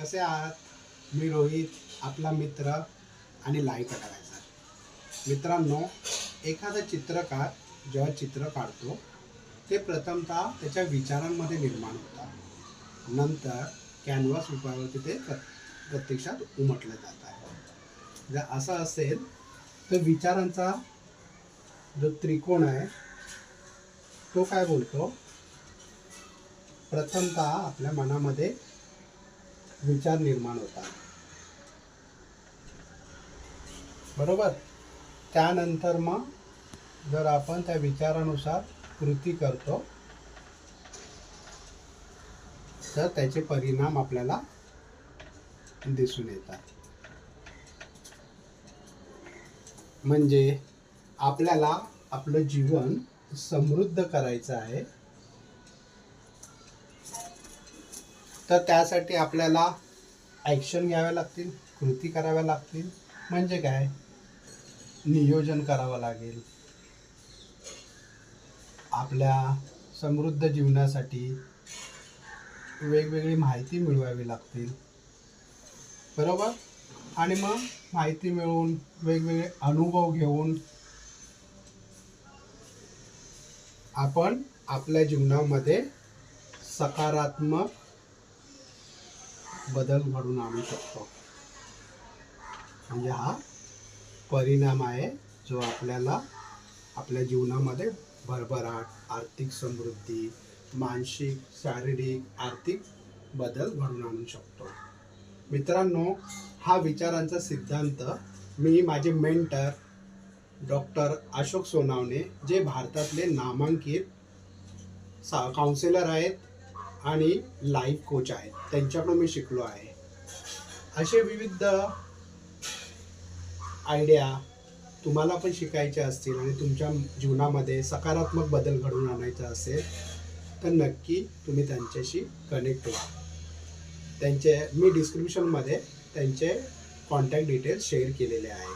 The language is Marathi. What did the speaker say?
कसे आहात? मी रोहित आपला मित्र आणि लाईव्ह करायचा. मित्रांनो एखादा चित्रकार जेव्हा चित्र काढतो ते प्रथमतः त्याच्या विचारांमध्ये निर्माण होतात. नंतर कॅनव्हास रुपयावरती ते प्र प्रत्यक्षात उमटलं जात आहे. जर असं असेल तर विचारांचा जो त्रिकोण आहे तो काय बोलतो? प्रथमतः आपल्या मनामध्ये विचार निर्माण होतात. बरोबर? त्यानंतर मग जर आपण त्या विचारानुसार कृती करतो तर त्याचे परिणाम आपल्याला दिसून येतात. म्हणजे आपल्याला आपलं जीवन समृद्ध करायचं आहे. तर त्यासाठी आपल्याला ॲक्शन घ्याव्या लागतील कृती कराव्या लागतील. म्हणजे काय? नियोजन करावं लागेल. आपल्या समृद्ध जीवनासाठी वेगवेगळी माहिती मिळवावी लागतील. बरोबर? आणि मग माहिती मिळवून वेगवेगळे अनुभव घेऊन आपण आपल्या जीवनामध्ये सकारात्मक बदल घडून आणू शकतो. म्हणजे हा परिणाम आहे जो आपल्याला आपल्या जीवनामध्ये भरभराट आर्थिक समृद्धी मानसिक शारीरिक आर्थिक बदल घडून आणू शकतो. मित्रांनो हा विचारांचा सिद्धांत मी माझे मेंटर डॉक्टर अशोक सोनावणे जे भारतातले नामांकित सा काउन्सिलर आहेत आणि लाईफ कोच आहेत. त्यांच्याकडून मी शिकलो आहे. असे विविध आयडिया तुम्हाला पण शिकायचे असतील आणि तुमच्या जीवनामध्ये सकारात्मक बदल घडवून आणायचा असेल तर नक्की तुम्ही त्यांच्याशी कनेक्ट व्हा. त्यांचे मी डिस्क्रिप्शनमध्ये त्यांचे कॉन्टॅक्ट डिटेल्स शेअर केलेले आहे.